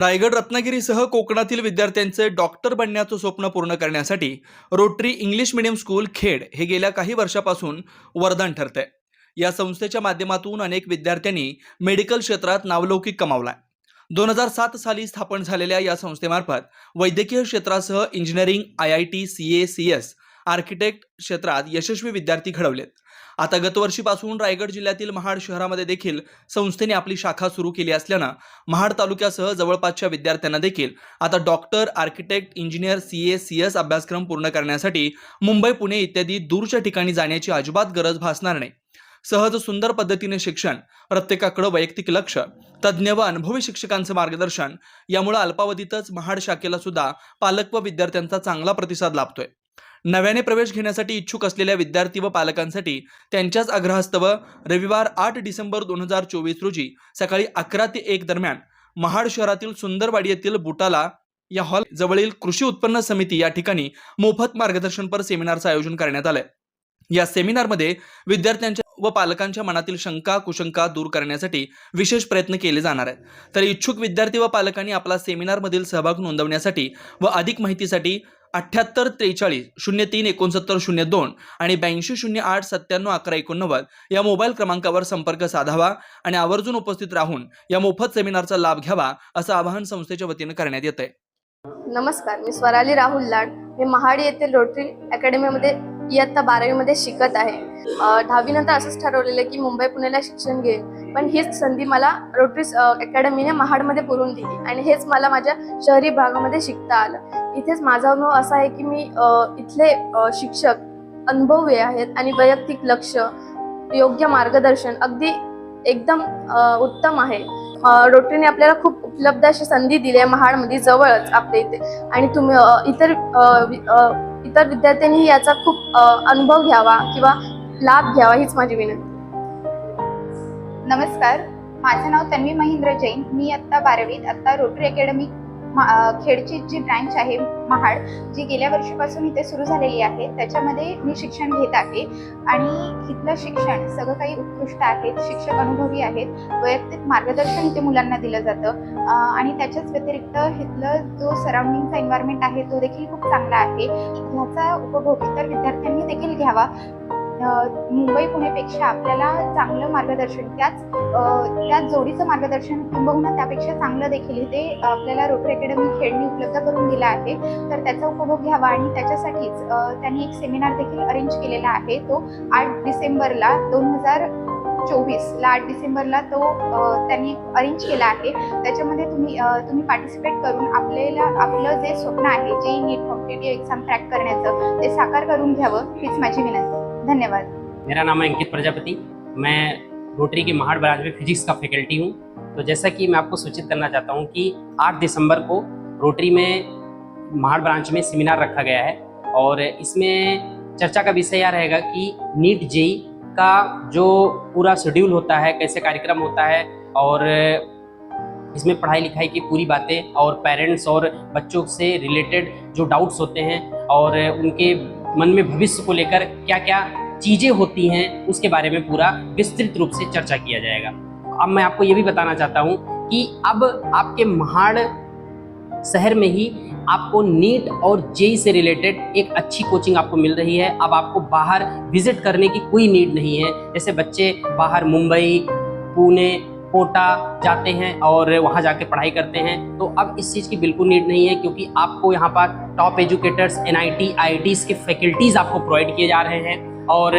रायगड रत्नागिरीसह कोकणातील विद्यार्थ्यांचे डॉक्टर बनण्याचं स्वप्न पूर्ण करण्यासाठी Rotary English medium school Khed हे गेल्या काही वर्षापासून वरदान ठरतंय. या संस्थेच्या माध्यमातून अनेक विद्यार्थ्यांनी मेडिकल क्षेत्रात नावलौकिक कमावलाय. दोन हजार सात साली स्थापन झालेल्या या संस्थेमार्फत वैद्यकीय क्षेत्रासह engineering I I T C A C S architect क्षेत्रात यशस्वी विद्यार्थी घडवलेत. आता गतवर्षीपासून रायगड जिल्ह्यातील महाड शहरामध्ये देखील संस्थेने आपली शाखा सुरू केली असल्यानं महाड तालुक्यासह जवळपासच्या विद्यार्थ्यांना देखील आता doctor architect engineer C A C S अभ्यासक्रम पूर्ण करण्यासाठी मुंबई पुणे इत्यादी दूरच्या ठिकाणी जाण्याची अजिबात गरज भासणार नाही. सहज सुंदर पद्धतीने शिक्षण प्रत्येकाकडे वैयक्तिक लक्ष तज्ज्ञ व अनुभवी शिक्षकांचं मार्गदर्शन यामुळे अल्पावधीतच महाड शाखेला सुद्धा पालक व विद्यार्थ्यांचा चांगला प्रतिसाद लाभतोय. नव्याने प्रवेश घेण्यासाठी इच्छुक असलेल्या विद्यार्थी व पालकांसाठी त्यांच्याच आग्रहास्तव रविवार आठ डिसेंबर दोन हजार चोवीस रोजी सकाळी अकरा ते एक दरम्यान महाड शहरातील सुंदरवाडी येथील बुटाला या हॉल जवळील कृषी उत्पन्न समिती या ठिकाणी मोफत मार्गदर्शनपर सेमिनारचं आयोजन करण्यात आलंय. या सेमिनारमध्ये विद्यार्थ्यांच्या व पालकांच्या मनातील शंका कुशंका दूर करण्यासाठी विशेष प्रयत्न केले जाणार आहेत. तर इच्छुक विद्यार्थी व पालकांनी आपला सेमिनारमधील सहभाग नोंदवण्यासाठी व अधिक माहितीसाठी अठ्ठ्याहत्तर त्रेचाळीस शून्य तीन एकोणसत्तर शून्य दोन आणि ब्याऐंशी शून्य आठ सत्त्याण्णव अकरा एकोणनव्वद या मोबाईल क्रमांकावर संपर्क साधावा आणि आवर्जून उपस्थित राहून या मोफत सेमिनारचा लाभ घ्यावा असं आवाहन संस्थेच्या वतीनं करण्यात येत आहे नमस्कार मी स्वराली राहुल लाड. मी महाड येथील रोटरी अकॅडमीमध्ये इयत्ता बारावीमध्ये शिकत आहे. दहावीनंतर असंच ठरवलेलं की मुंबई पुण्याला शिक्षण घेईन. पण हीच संधी मला रोटरी अकॅडमीने महाडमध्ये पुरवून दिली आणि हेच मला माझ्या शहरी भागामध्ये शिकता आलं. इथेच माझा अनुभव असा आहे की मी इथले शिक्षक अनुभवी आहेत आणि वैयक्तिक लक्ष योग्य मार्गदर्शन अगदी एकदम उत्तम आहे. रोटरीने आपल्याला खूप उपलब्ध अशी संधी दिली आहे महाडमध्ये जवळच आपल्या इथे. आणि तुम्ही इतर इतर विद्यार्थ्यांनी याचा खूप अनुभव घ्यावा किंवा लाभ घ्यावा हीच माझी विनंती. नमस्कार. माझं नाव तन्वी महेंद्र जैन. मी आत्ता बारावीत आत्ता रोटरी अकॅडमी खेडची जी ब्रँच आहे महाड जी गेल्या वर्षीपासून इथे सुरू झालेली आहे त्याच्यामध्ये मी शिक्षण घेत आहे. आणि इथलं शिक्षण सगळं काही उत्कृष्ट आहे शिक्षक अनुभवी आहेत वैयक्तिक मार्गदर्शन इथे मुलांना दिलं जातं. आणि त्याच्याच व्यतिरिक्त इथलं जो सराउंडिंगचा एन्व्हायरमेंट आहे तो देखील खूप चांगला आहे. ह्याचा उपभोग इतर विद्यार्थ्यांनी देखील घ्यावा. मुंबई पुणेपेक्षा आपल्याला चांगलं मार्गदर्शन त्याच त्याच जोडीचं मार्गदर्शन किंबहुना त्यापेक्षा चांगलं देखील इथे आपल्याला रोटरी अकॅडमी खेळणी उपलब्ध करून दिला आहे. तर त्याचा उपभोग घ्यावा आणि त्याच्यासाठीच त्यांनी एक सेमिनार देखील अरेंज केलेला आहे. तो आठ डिसेंबरला दोन हजार चोवीसला आठ डिसेंबरला तो त्यांनी अरेंज केला आहे. त्याच्यामध्ये तुम्ही तुम्ही पार्टिसिपेट करून आपल्याला आपलं जे स्वप्न आहे जे नीट कॉम्पिटेटिव्ह एक्झाम क्रॅक करण्याचं ते साकार करून घ्यावं हीच माझी विनंती. धन्यवाद। मेरा नाम है अंकित प्रजापति। मैं रोटरी के महाड़ ब्रांच में फिजिक्स का फैकल्टी हूँ। तो जैसा कि मैं आपको सूचित करना चाहता हूँ कि 8 दिसंबर को रोटरी में महाड़ ब्रांच में सेमिनार रखा गया है और इसमें चर्चा का विषय यह रहेगा कि नीट जेई का जो पूरा शेड्यूल होता है, कैसे कार्यक्रम होता है और इसमें पढ़ाई लिखाई की पूरी बातें और पेरेंट्स और बच्चों से रिलेटेड जो डाउट्स होते हैं और उनके मन में भविष्य को लेकर क्या क्या चीज़ें होती हैं, उसके बारे में पूरा विस्तृत रूप से चर्चा किया जाएगा। अब मैं आपको ये भी बताना चाहता हूँ कि अब आपके महाड़ शहर में ही आपको नीट और जेई से रिलेटेड एक अच्छी कोचिंग आपको मिल रही है। अब आपको बाहर विज़िट करने की कोई नीड नहीं है। जैसे बच्चे बाहर मुंबई, पुणे कोटा जाते हैं और वहाँ जाके पढ़ाई करते हैं। तो अब इस चीज़ की बिल्कुल नीड नहीं है क्योंकि आपको यहाँ पर top educators N I K faculties आपको प्रोवाइड किए जा रहे हैं और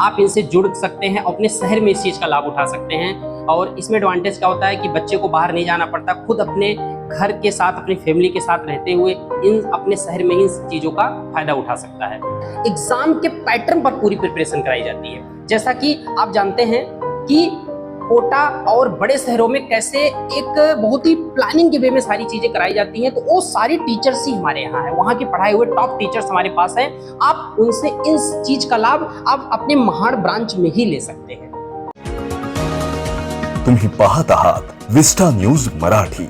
आप इनसे जुड़ सकते हैं, अपने शहर में इस चीज़ का लाभ उठा सकते हैं। और इसमें एडवांटेज क्या होता है कि बच्चे को बाहर नहीं जाना पड़ता, खुद अपने घर के साथ, अपनी फैमिली के साथ रहते हुए इन, अपने शहर में ही इन चीज़ों का फ़ायदा उठा सकता है। एग्ज़ाम के पैटर्न पर पूरी प्रिपरेशन कराई जाती है। जैसा कि आप जानते हैं कि कोटा और बड़े शहरों में कैसे एक बहुत ही प्लानिंग के वे में सारी चीज़ें कराई जाती हैं तो वो सारी टीचर्स ही हमारे यहाँ है। वहाँ के पढ़ाए हुए टॉप टीचर्स हमारे पास हैं। आप उनसे इन चीज़ का लाभ आप अपने महाड़ ब्रांच में ही ले सकते हैं। तुम्ही पाहत आहात, विस्टा न्यूज़ मराठी।